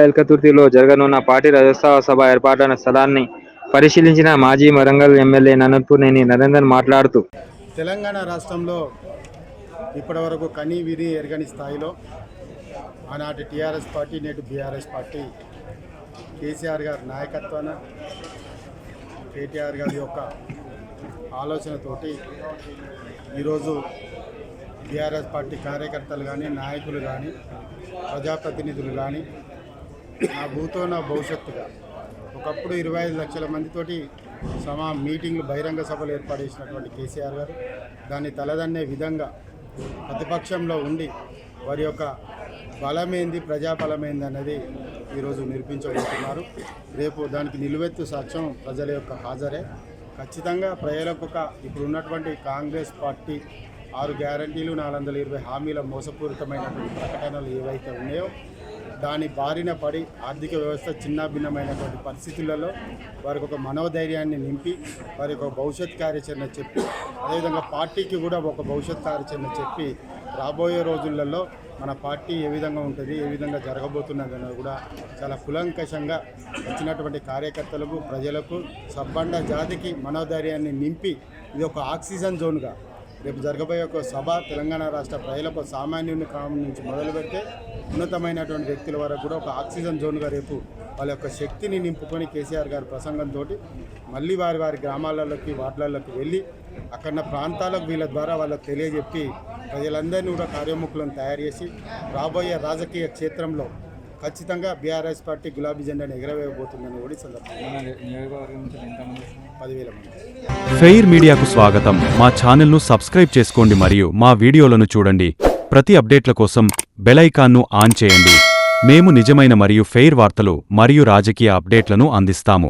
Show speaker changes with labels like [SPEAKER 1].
[SPEAKER 1] ఎల్కతుర్తిలో జరగనున్న పార్టీ రజోత్సవ సభ ఏర్పాటైన స్థలాన్ని పరిశీలించిన మాజీ వరంగల్ ఎమ్మెల్యే నన్నపూర్నేని నరేందర్ మాట్లాడుతూ
[SPEAKER 2] తెలంగాణ రాష్ట్రంలో ఇప్పటివరకు కని విని ఎరగని స్థాయిలో ఆనాటి టీఆర్ఎస్ పార్టీ నేటి బీఆర్ఎస్ పార్టీ కేసీఆర్ గారి నాయకత్వాన కేటీఆర్ గారి యొక్క ఆలోచనతోటి ఈరోజు బీఆర్ఎస్ పార్టీ కార్యకర్తలు కానీ నాయకులు కానీ ప్రజాప్రతినిధులు కానీ నా భూతో నా భవిష్యత్తుగా. ఒకప్పుడు ఇరవై ఐదు లక్షల మందితోటి సమా మీటింగ్లు బహిరంగ సభలు ఏర్పాటు చేసినటువంటి కేసీఆర్ గారు. దాన్ని తలదన్నే విధంగా ప్రతిపక్షంలో ఉండి వారి యొక్క బలమేంది ప్రజాబలమేంది అనేది ఈరోజు నిరూపించబోతున్నారు. రేపు దానికి నిలువెత్తు సాక్ష్యం ప్రజల యొక్క హాజరే. ఖచ్చితంగా ప్రజలకు ఒక ఇప్పుడు ఉన్నటువంటి కాంగ్రెస్ పార్టీ ఆరు గ్యారంటీలు నాలుగు వందల ఇరవై హామీల మోసపూరితమైనటువంటి ప్రకటనలు ఏవైతే ఉన్నాయో దాని బారిన పడి ఆర్థిక వ్యవస్థ చిన్నాభిన్నమైనటువంటి పరిస్థితులలో వారికి ఒక మనోధైర్యాన్ని నింపి వారి ఒక భవిష్యత్ కార్యాచరణ చెప్పి అదేవిధంగా పార్టీకి కూడా ఒక భవిష్యత్ కార్యాచరణ చెప్పి రాబోయే రోజులలో మన పార్టీ ఏ విధంగా ఉంటుంది ఏ విధంగా జరగబోతున్నది కూడా చాలా కులంకషంగా వచ్చినటువంటి కార్యకర్తలకు ప్రజలకు సబ్బండ జాతికి మనోధైర్యాన్ని నింపి ఇది ఒక ఆక్సిజన్ జోన్గా రేపు జరగబోయే ఒక సభ తెలంగాణ రాష్ట్ర ప్రజలకు సామాన్యుని కాలం నుంచి మొదలు పెడితే ఉన్నతమైనటువంటి వ్యక్తుల వరకు కూడా ఒక ఆక్సిజన్ జోన్గా రేపు వాళ్ళ యొక్క శక్తిని నింపుకొని కేసీఆర్ గారి ప్రసంగంతో మళ్ళీ వారి వారి గ్రామాలలోకి వార్డులలోకి వెళ్ళి అక్కడ ప్రాంతాలకు వీళ్ళ ద్వారా వాళ్ళకి తెలియజెప్పి ప్రజలందరినీ కూడా కార్యముఖులను తయారు చేసి రాబోయే రాజకీయ క్షేత్రంలో ఖచ్చితంగా బీఆర్ఎస్ పార్టీ గులాబీ జెండాను ఎగరవేయబోతుందని కూడా పదివేల మంది.
[SPEAKER 3] ఫెయిర్ మీడియాకు స్వాగతం. మా ఛానల్ను సబ్స్క్రైబ్ చేసుకోండి మరియు మా వీడియోలను చూడండి. ప్రతి అప్డేట్ల కోసం బెల్ ఐకాన్ను ఆన్ చేయండి. మేము నిజమైన మరియు ఫెయిర్ వార్తలు మరియు రాజకీయ అప్డేట్లను అందిస్తాము.